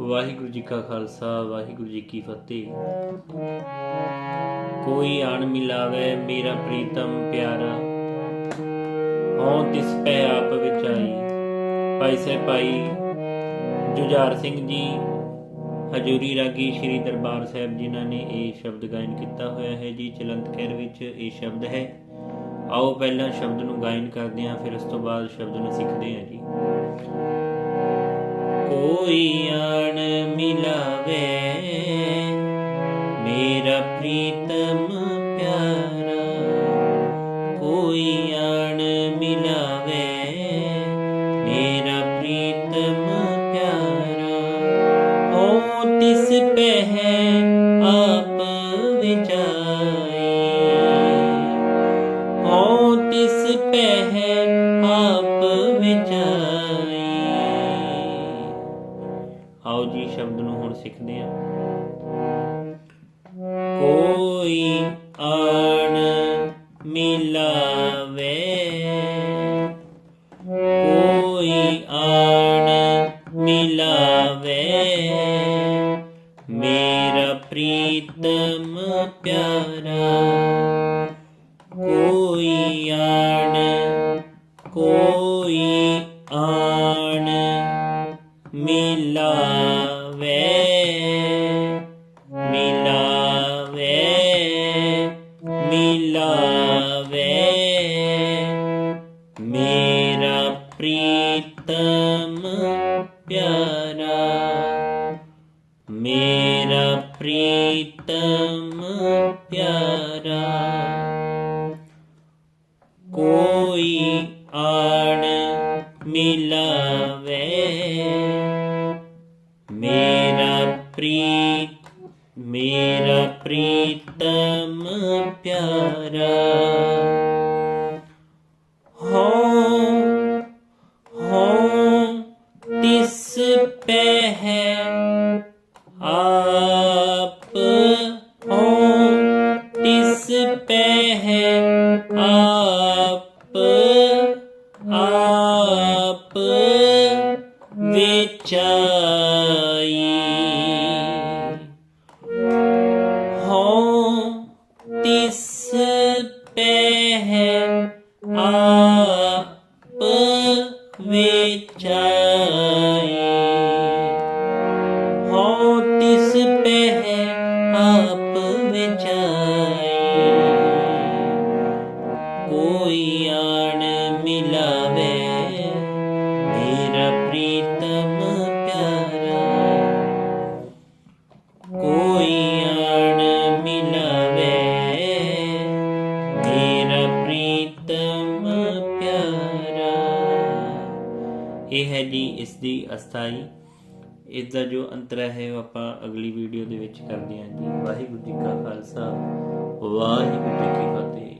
ਵਾਹਿਗੁਰੂ ਜੀ ਕਾ ਖਾਲਸਾ, ਵਾਹਿਗੁਰੂ ਜੀ ਕੀ ਫਤਿਹ। ਕੋਈ ਆਣ ਮਿਲਾਵੇ ਮੇਰਾ ਪ੍ਰੀਤਮ ਪਿਆਰਾ ਹਉ ਤਿਸ ਪੈ ਆਪ ਵਿਚਾਈ ਭਾਈ ਸਾਹਿਬ ਜੁਝਾਰ ਸਿੰਘ ਜੀ, ਹਜੂਰੀ ਰਾਗੀ ਸ੍ਰੀ ਦਰਬਾਰ ਸਾਹਿਬ ਜਿਨ੍ਹਾਂ ਨੇ ਇਹ ਸ਼ਬਦ ਗਾਇਨ ਕੀਤਾ ਹੋਇਆ ਹੈ ਜੀ, ਚਲੰਤ ਖੈਰ ਵਿੱਚ ਇਹ ਸ਼ਬਦ ਹੈ। ਆਓ ਪਹਿਲਾਂ ਸ਼ਬਦ ਨੂੰ ਗਾਇਨ ਕਰਦੇ ਹਾਂ, ਫਿਰ ਉਸ ਤੋਂ ਬਾਅਦ ਸ਼ਬਦ ਨੂੰ ਸਿੱਖਦੇ ਹਾਂ ਜੀ। ਕੋਈ ਆਣ ਮਿਲਾਵੇ। ਮੇਰਾ ਪ੍ਰੀਤਮ ਪਿਆਰਾ ਕੋਈ ਆਣ ਮਿਲਾਵੇ। ਮੇਰਾ ਪ੍ਰੀਤਮ ਪਿਆਰਾ ਓ ਤਿਸ ਪਹਿ ਆਪ ਵਿਚਾਈ ਓ ਤਿਸ ਪਹਿ ਆਪ ਵਿਚਾਈ ਸ਼ਬਦ ਨੂੰ ਹੁਣ ਸਿੱਖਦੇ ਹਾਂ। ਕੋਈ ਆਣ ਮਿਲਾਵੇ ਕੋਈ ਆਣ ਮਿਲਾਵੇ ਮੇਰਾ ਪ੍ਰੀਤਮ ਪਿਆਰਾ। ਮਿਲਾਵੇ ਮਿਲਾਵੇ ਮਿਲਾਵੇ। ਮੇਰਾ ਪ੍ਰੀਤਮ ਪਿਆਰਾ ਮੇਰਾ ਪ੍ਰੀਤਮ ਪਿਆਰਾ। ਕੋਈ ਆ ਮੇਰਾ ਪ੍ਰੀਤ, ਮੇਰਾ ਪ੍ਰੀਤਮ ਪਿਆਰਾ। ਹੋ ਹੋ ਤਿਸ ਪਹਿ ਆਪ ਹੋ ਤਿਸ ਪਹਿ ਆਪ ਆਪ ਵਿਚਾਈ ਆਪ ਇਹ ਹੈ ਜੀ ਇਸ ਦੀ ਅਸਥਾਈ। ਇਸ ਦਾ ਜੋ ਅੰਤਰਾ ਹੈ ਉਹ ਆਪਾਂ ਅਗਲੀ ਵੀਡੀਓ ਦੇ ਵਿੱਚ ਕਰਦੇ ਹਾਂ ਜੀ। ਵਾਹਿਗੁਰੂ ਜੀ ਕਾ ਖਾਲਸਾ, ਵਾਹਿਗੁਰੂ ਜੀ ਕੀ ਫਤਿਹ।